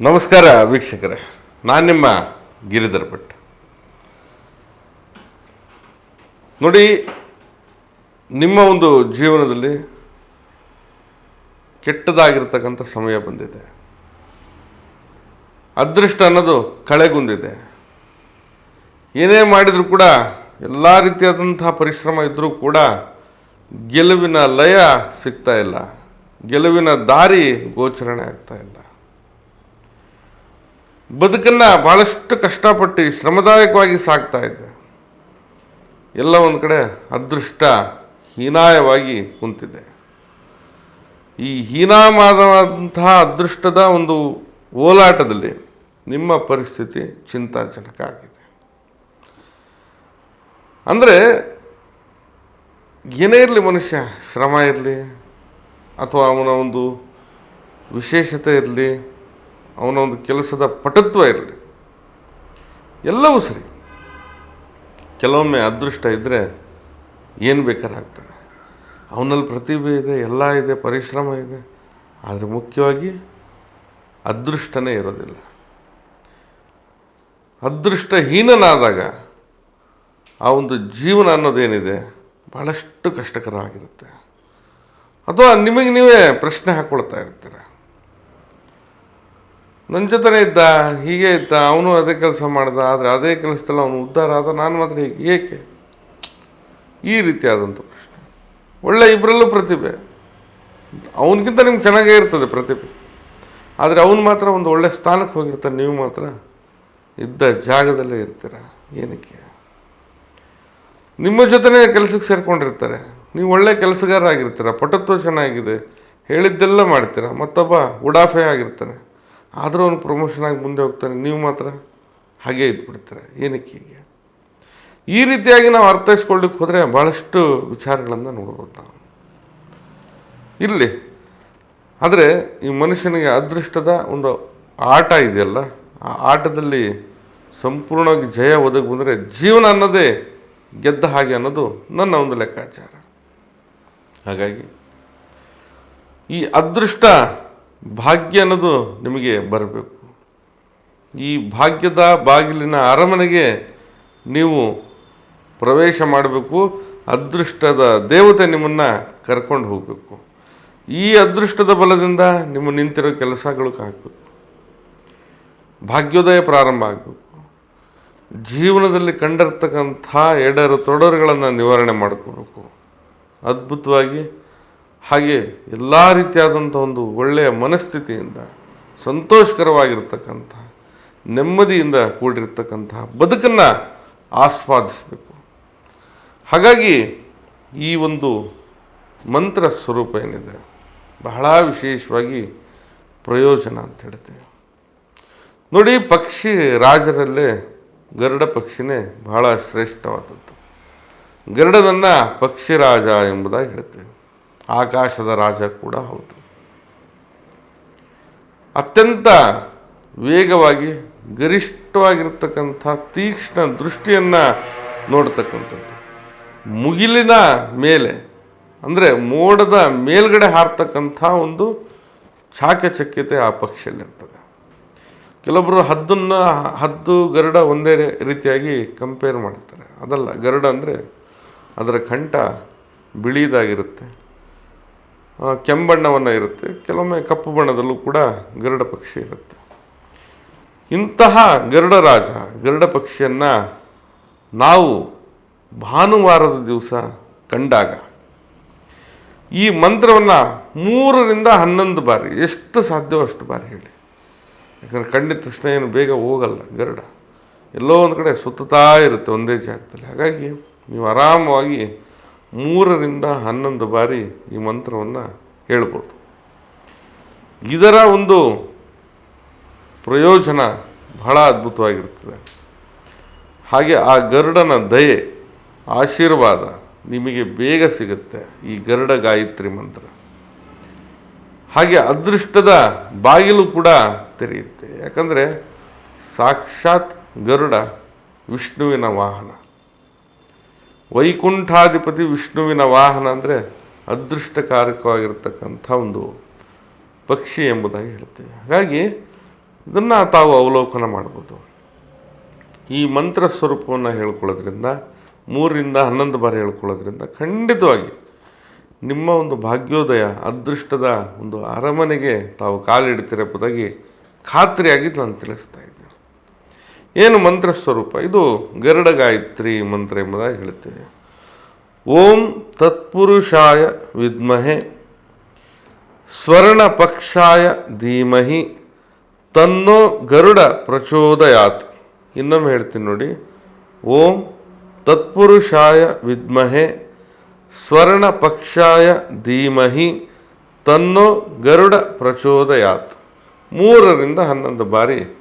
ನಮಸ್ಕಾರ ವೀಕ್ಷಕರೇ, ನಾನು ನಿಮ್ಮ ಗಿರಿಧರ್ ಭಟ್. ನೋಡಿ, ನಿಮ್ಮ ಒಂದು ಜೀವನದಲ್ಲಿ ಕೆಟ್ಟದಾಗಿರ್ತಕ್ಕಂಥ ಸಮಯ ಬಂದಿದೆ. ಅದೃಷ್ಟ ಅನ್ನೋದು ಕಳೆಗುಂದಿದೆ ಏನೇ ಮಾಡಿದರೂ ಕೂಡ, ಎಲ್ಲ ರೀತಿಯಾದಂಥ ಪರಿಶ್ರಮ ಇದ್ದರೂ ಕೂಡ ಗೆಲುವಿನ ಲಯ ಸಿಗ್ತಾ ಇಲ್ಲ. ಗೆಲುವಿನ ದಾರಿ ಗೋಚರಣೆ ಆಗ್ತಾ ಇಲ್ಲ. ಬದುಕನ್ನು ಭಾಳಷ್ಟು ಕಷ್ಟಪಟ್ಟು ಶ್ರಮದಾಯಕವಾಗಿ ಸಾಕ್ತಾ ಇದ್ದೆ. ಎಲ್ಲ ಒಂದು ಕಡೆ ಅದೃಷ್ಟ ಹೀನಾಯವಾಗಿ ಕುಂತಿದೆ ಈ ಹೀನಾಮಾದಂತಹ ಅದೃಷ್ಟದ ಒಂದು ಓಲಾಟದಲ್ಲಿ ನಿಮ್ಮ ಪರಿಸ್ಥಿತಿ ಚಿಂತಾಜನಕ ಆಗಿದೆ. ಅಂದರೆ ಏನೇ ಇರಲಿ ಮನುಷ್ಯ, ಶ್ರಮ ಇರಲಿ, ಅಥವಾ ಅವನ ಒಂದು ವಿಶೇಷತೆ ಇರಲಿ ಅವನ ಒಂದು ಕೆಲಸದ ಪಟತ್ವ ಇರಲಿ. ಎಲ್ಲವೂ ಸರಿ. ಕೆಲವೊಮ್ಮೆ ಅದೃಷ್ಟ ಇದ್ದರೆ ಏನು ಬೇಕಾದ್ರೆ ಆಗ್ತಾನೆ ಅವನಲ್ಲಿ ಪ್ರತಿಭೆ ಇದೆ, ಎಲ್ಲ ಇದೆ, ಪರಿಶ್ರಮ ಇದೆ, ಆದರೆ ಮುಖ್ಯವಾಗಿ ಅದೃಷ್ಟನೇ ಇರೋದಿಲ್ಲ. ಅದೃಷ್ಟಹೀನನಾದಾಗ ಆ ಒಂದು ಜೀವನ ಅನ್ನೋದೇನಿದೆ ಭಾಳಷ್ಟು ಕಷ್ಟಕರ ಆಗಿರುತ್ತೆ ಅಥವಾ ನಿಮಗೆ ನೀವೇ ಪ್ರಶ್ನೆ ಹಾಕ್ಕೊಳ್ತಾ ಇರ್ತೀರ? ನನ್ನ ಜೊತೆನೇ ಇದ್ದ, ಹೀಗೆ ಇದ್ದ, ಅವನು ಅದೇ ಕೆಲಸ ಮಾಡ್ದ, ಆದರೆ ಅದೇ ಕೆಲಸದಲ್ಲಿ ಅವನು ಉದ್ಧಾರ ಆದ ನಾನು ಮಾತ್ರ ಹೀಗೆ. ಏಕೆ? ಈ ರೀತಿಯಾದಂಥ ಪ್ರಶ್ನೆ ಒಳ್ಳೆ ಇಬ್ಬರಲ್ಲೂ ಪ್ರತಿಭೆ. ಅವನಿಗಿಂತ ನಿಮ್ಗೆ ಚೆನ್ನಾಗೇ ಇರ್ತದೆ ಪ್ರತಿಭೆ. ಆದರೆ ಅವನು ಮಾತ್ರ ಒಂದು ಒಳ್ಳೆ ಸ್ಥಾನಕ್ಕೆ ಹೋಗಿರ್ತಾನೆ, ನೀವು ಮಾತ್ರ ಇದ್ದ ಜಾಗದಲ್ಲೇ ಇರ್ತೀರ? ಏನಕ್ಕೆ? ನಿಮ್ಮ ಜೊತೆನೇ ಕೆಲಸಕ್ಕೆ ಸೇರಿಕೊಂಡಿರ್ತಾರೆ. ನೀವು ಒಳ್ಳೆ ಕೆಲಸಗಾರ ಆಗಿರ್ತೀರ ಪಟತ್ವ ಚೆನ್ನಾಗಿದೆ, ಹೇಳಿದ್ದೆಲ್ಲ ಮಾಡ್ತೀರ, ಮತ್ತೊಬ್ಬ ಉಡಾಫೆ ಆಗಿರ್ತಾನೆ. ಆದರೂ ಅವನು ಪ್ರಮೋಷನ್ ಆಗಿ ಮುಂದೆ ಹೋಗ್ತಾನೆ. ನೀವು ಮಾತ್ರ ಹಾಗೇ ಇದ್ಬಿಡ್ತಾರೆ. ಏನಕ್ಕೆ ಹೀಗೆ? ಈ ರೀತಿಯಾಗಿ ನಾವು ಅರ್ಥೈಸ್ಕೊಳ್ಳಿಕ್ಕೆ ಹೋದರೆ ಭಾಳಷ್ಟು ವಿಚಾರಗಳನ್ನು ನೋಡ್ಬೋದು ನಾವು. ಇರಲಿ ಆದರೆ ಈ ಮನುಷ್ಯನಿಗೆ ಅದೃಷ್ಟದ ಒಂದು ಆಟ ಇದೆಯಲ್ಲ, ಆ ಆಟದಲ್ಲಿ ಸಂಪೂರ್ಣವಾಗಿ ಜಯ ಒದಗಿ ಬಂದರೆ ಜೀವನ ಅನ್ನೋದೇ ಗೆದ್ದ ಹಾಗೆ ಅನ್ನೋದು ನನ್ನ ಒಂದು ಲೆಕ್ಕಾಚಾರ. ಹಾಗಾಗಿ ಈ ಅದೃಷ್ಟ ಭಾಗ್ಯ ಅನ್ನೋದು ನಿಮಗೆ ಬರಬೇಕು. ಈ ಭಾಗ್ಯದ ಬಾಗಿಲಿನ ಅರಮನೆಗೆ ನೀವು ಪ್ರವೇಶ ಮಾಡಬೇಕು. ಅದೃಷ್ಟದ ದೇವತೆ ನಿಮ್ಮನ್ನು ಕರ್ಕೊಂಡು ಹೋಗಬೇಕು. ಈ ಅದೃಷ್ಟದ ಬಲದಿಂದ ನಿಮ್ಮ ನಿಂತಿರೋ ಕೆಲಸಗಳು ಆಗಬೇಕು. ಭಾಗ್ಯೋದಯ ಪ್ರಾರಂಭ ಆಗಬೇಕು. ಜೀವನದಲ್ಲಿ ಕಂಡಿರ್ತಕ್ಕಂಥ ಎಡರು ತೊಡರುಗಳನ್ನು ನಿವಾರಣೆ ಮಾಡ್ಕೋಬೇಕು. ಅದ್ಭುತವಾಗಿ ಹಾಗೆ ಎಲ್ಲ ರೀತಿಯಾದಂಥ ಒಂದು ಒಳ್ಳೆಯ ಮನಸ್ಥಿತಿಯಿಂದ ಸಂತೋಷಕರವಾಗಿರ್ತಕ್ಕಂಥ, ನೆಮ್ಮದಿಯಿಂದ ಕೂಡಿರ್ತಕ್ಕಂತಹ ಬದುಕನ್ನು ಆಸ್ವಾದಿಸಬೇಕು. ಹಾಗಾಗಿ ಈ ಒಂದು ಮಂತ್ರ ಸ್ವರೂಪ ಏನಿದೆ, ಬಹಳ ವಿಶೇಷವಾಗಿ ಪ್ರಯೋಜನ ಅಂತ ಹೇಳ್ತೀವಿ. ನೋಡಿ, ಪಕ್ಷಿ ರಾಜರಲ್ಲೇ ಗರುಡ ಪಕ್ಷಿನೇ ಬಹಳ ಶ್ರೇಷ್ಠವಾದದ್ದು. ಗರುಡನನ್ನು ಪಕ್ಷಿ ರಾಜ ಎಂಬುದಾಗಿ ಹೇಳ್ತೇವೆ. ಆಕಾಶದ ರಾಜ ಕೂಡ ಹೌದು. ಅತ್ಯಂತ ವೇಗವಾಗಿ, ಗರಿಷ್ಠವಾಗಿರ್ತಕ್ಕಂಥ ತೀಕ್ಷ್ಣ ದೃಷ್ಟಿಯನ್ನು ನೋಡ್ತಕ್ಕಂಥದ್ದು. ಮುಗಿಲಿನ ಮೇಲೆ, ಅಂದರೆ ಮೋಡದ ಮೇಲ್ಗಡೆ ಹಾರ್ತಕ್ಕಂಥ ಒಂದು ಚಾಕಚಕ್ಯತೆ ಆ ಪಕ್ಷಿಯಲ್ಲಿರ್ತದೆ. ಕೆಲವೊಬ್ಬರು ಹದ್ದನ್ನು, ಹದ್ದು, ಗರುಡ ಒಂದೇ ರೀತಿಯಾಗಿ ಕಂಪೇರ್ ಮಾಡ್ತಾರೆ. ಅದಲ್ಲ, ಗರುಡ ಅಂದರೆ ಅದರ ಕಂಠ ಬಿಳಿದಾಗಿರುತ್ತೆ. ಕೆಂಬಣ್ಣವನ್ನು ಇರುತ್ತೆ. ಕೆಲವೊಮ್ಮೆ ಕಪ್ಪು ಬಣ್ಣದಲ್ಲೂ ಕೂಡ ಗರುಡ ಪಕ್ಷಿ ಇರುತ್ತೆ. ಇಂತಹ ಗರುಡ ರಾಜ, ಗರುಡ ಪಕ್ಷಿಯನ್ನು ನಾವು ಭಾನುವಾರದ ದಿವಸ ಕಂಡಾಗ ಈ ಮಂತ್ರವನ್ನು ಮೂರರಿಂದ ಹನ್ನೊಂದು ಬಾರಿ, ಎಷ್ಟು ಸಾಧ್ಯವೋ ಅಷ್ಟು ಬಾರಿ ಹೇಳಿ. ಯಾಕಂದರೆ ಖಂಡಿತ ತಕ್ಷಣ ಏನು ಬೇಗ ಹೋಗಲ್ಲ ಗರುಡ. ಎಲ್ಲೋ ಒಂದು ಕಡೆ ಸುತ್ತುತ್ತಾ ಇರುತ್ತೆ ಒಂದೇ ಜಾಗದಲ್ಲಿ. ಹಾಗಾಗಿ ನೀವು ಆರಾಮವಾಗಿ ಮೂರರಿಂದ ಹನ್ನೊಂದು ಬಾರಿ ಈ ಮಂತ್ರವನ್ನು ಹೇಳ್ಬೋದು. ಇದರ ಒಂದು ಪ್ರಯೋಜನ ಬಹಳ ಅದ್ಭುತವಾಗಿರ್ತದೆ ಹಾಗೆ ಆ ಗರುಡನ ದಯೆ, ಆಶೀರ್ವಾದ ನಿಮಗೆ ಬೇಗ ಸಿಗುತ್ತೆ ಈ ಗರುಡ ಗಾಯತ್ರಿ ಮಂತ್ರ. ಹಾಗೆ ಅದೃಷ್ಟದ ಬಾಗಿಲು ಕೂಡ ತೆರೆಯುತ್ತೆ. ಯಾಕಂದರೆ ಸಾಕ್ಷಾತ್ ಗರುಡ ವಿಷ್ಣುವಿನ ವಾಹನ. ವೈಕುಂಠಾಧಿಪತಿ ವಿಷ್ಣುವಿನ ವಾಹನ ಅಂದರೆ ಅದೃಷ್ಟಕಾರಕವಾಗಿರ್ತಕ್ಕಂಥ ಒಂದು ಪಕ್ಷಿ ಎಂಬುದಾಗಿ ಹೇಳ್ತೇವೆ. ಹಾಗಾಗಿ ಇದನ್ನು ತಾವು ಅವಲೋಕನ ಮಾಡ್ಬೋದು. ಈ ಮಂತ್ರ ಸ್ವರೂಪವನ್ನು ಹೇಳ್ಕೊಳ್ಳೋದ್ರಿಂದ, ಮೂರರಿಂದ ಹನ್ನೊಂದು ಬಾರಿ ಹೇಳ್ಕೊಳ್ಳೋದ್ರಿಂದ ಖಂಡಿತವಾಗಿ ನಿಮ್ಮ ಒಂದು ಭಾಗ್ಯೋದಯ, ಅದೃಷ್ಟದ ಒಂದು ಅರಮನೆಗೆ ತಾವು ಕಾಲಿಡ್ತಿರಬಹುದಾಗಿ ಖಾತ್ರಿಯಾಗಿ ನಾನು ತಿಳಿಸ್ತಾ ಇದ್ದೇನೆ. ಏನು ಮಂತ್ರ ಸ್ವರೂಪ? ಇದು ಗರುಡ ಗಾಯತ್ರಿ ಮಂತ್ರ ಎಂಬುದಾಗಿ ಹೇಳ್ತೇವೆ ಓಂ ತತ್ಪುರುಷಾಯ ವಿದ್ಮಹೆ, ಸ್ವರ್ಣ ಪಕ್ಷಾಯ ಧೀಮಹಿ, ತನ್ನೋ ಗರುಡ ಪ್ರಚೋದಯಾತ್. ಇನ್ನೊಮ್ಮೆ ಹೇಳ್ತೀನಿ ನೋಡಿ. ಓಂ ತತ್ಪುರುಷಾಯ ವಿದ್ಮಹೆ, ಸ್ವರ್ಣ ಪಕ್ಷಾಯ ಧೀಮಹಿ, ತನ್ನೋ ಗರುಡ ಪ್ರಚೋದಯಾತ್. ಮೂರರಿಂದ ಹನ್ನೊಂದು ಬಾರಿ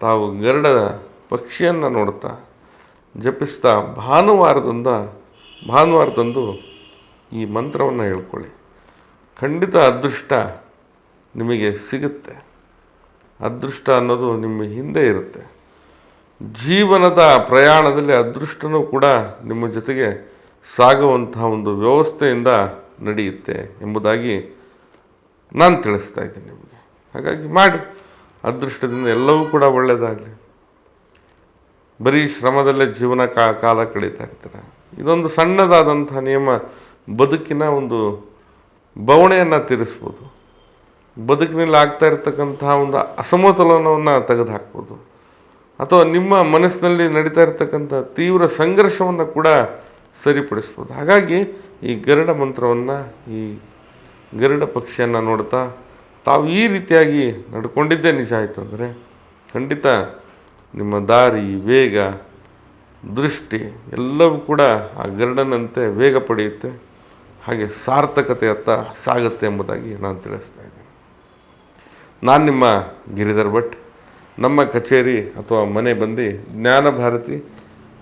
ತಾವು ಗರುಡದ ಪಕ್ಷಿಯನ್ನು ನೋಡ್ತಾ ಜಪಿಸ್ತಾ ಭಾನುವಾರದಿಂದ, ಭಾನುವಾರದಂದು ಈ ಮಂತ್ರವನ್ನು ಹೇಳ್ಕೊಳ್ಳಿ. ಖಂಡಿತ ಅದೃಷ್ಟ ನಿಮಗೆ ಸಿಗುತ್ತೆ. ಅದೃಷ್ಟ ಅನ್ನೋದು ನಿಮ್ಮ ಹಿಂದೆ ಇರುತ್ತೆ. ಜೀವನದ ಪ್ರಯಾಣದಲ್ಲಿ ಅದೃಷ್ಟನೂ ಕೂಡ ನಿಮ್ಮ ಜೊತೆಗೆ ಸಾಗುವಂತಹ ಒಂದು ವ್ಯವಸ್ಥೆಯಿಂದ ನಡೆಯುತ್ತೆ ಎಂಬುದಾಗಿ ನಾನು ತಿಳಿಸ್ತಾ ಇದ್ದೀನಿ ನಿಮಗೆ. ಹಾಗಾಗಿ ಮಾಡಿ. ಅದೃಷ್ಟದಿಂದ ಎಲ್ಲವೂ ಕೂಡ ಒಳ್ಳೆಯದಾಗಲಿ ಬರೀ ಶ್ರಮದಲ್ಲೇ ಜೀವನ ಕಾಲ ಕಳೀತಾ ಇರ್ತಾರೆ. ಇದೊಂದು ಸಣ್ಣದಾದಂಥ ನಿಯಮ, ಬದುಕಿನ ಒಂದು ಬವಣೆಯನ್ನು ತೀರಿಸ್ಬೋದು. ಬದುಕಿನಲ್ಲಿ ಆಗ್ತಾ ಇರತಕ್ಕಂತಹ ಒಂದು ಅಸಮತೋಲನವನ್ನು ತೆಗೆದುಹಾಕ್ಬೋದು. ಅಥವಾ ನಿಮ್ಮ ಮನಸ್ಸಿನಲ್ಲಿ ನಡೀತಾ ಇರತಕ್ಕಂಥ ತೀವ್ರ ಸಂಘರ್ಷವನ್ನು ಕೂಡ ಸರಿಪಡಿಸ್ಬೋದು. ಹಾಗಾಗಿ ಈ ಗರುಡ ಮಂತ್ರವನ್ನು, ಈ ಗರುಡ ಪಕ್ಷಿಯನ್ನು ನೋಡ್ತಾ ತಾವು ಈ ರೀತಿಯಾಗಿ ನಡ್ಕೊಂಡಿದ್ದೇ ನಿಜ ಆಯಿತು ಅಂದರೆ ಖಂಡಿತ ನಿಮ್ಮ ದಾರಿ, ವೇಗ, ದೃಷ್ಟಿ ಎಲ್ಲವೂ ಕೂಡ ಆ ಗರುಡನಂತೆ ವೇಗ ಪಡೆಯುತ್ತೆ. ಹಾಗೆ ಸಾರ್ಥಕತೆಯತ್ತ ಸಾಗುತ್ತೆ ಎಂಬುದಾಗಿ ನಾನು ತಿಳಿಸ್ತಾ ಇದ್ದೀನಿ. ನಾನು ನಿಮ್ಮ ಗಿರಿಧರ್ ಭಟ್. ನಮ್ಮ ಕಚೇರಿ ಅಥವಾ ಮನೆ ಬಂದು Jnanabharathi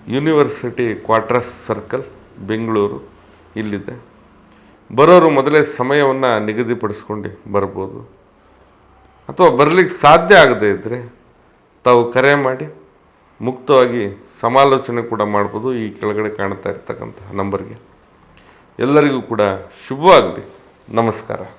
university quarters circle, Bengaluru ಇಲ್ಲಿದೆ. ಬರೋರು ಮೊದಲೇ ಸಮಯವನ್ನು ನಿಗದಿಪಡಿಸ್ಕೊಂಡು ಬರ್ಬೋದು. ಅಥವಾ ಬರಲಿಕ್ಕೆ ಸಾಧ್ಯ ಆಗದೇ ಇದ್ದರೆ ತಾವು ಕರೆ ಮಾಡಿ ಮುಕ್ತವಾಗಿ ಸಮಾಲೋಚನೆ ಕೂಡ ಮಾಡ್ಬೋದು, ಈ ಕೆಳಗಡೆ ಕಾಣ್ತಾ ಇರ್ತಕ್ಕಂತಹ ನಂಬರ್ಗೆ. ಎಲ್ಲರಿಗೂ ಕೂಡ ಶುಭವಾಗಲಿ. ನಮಸ್ಕಾರ.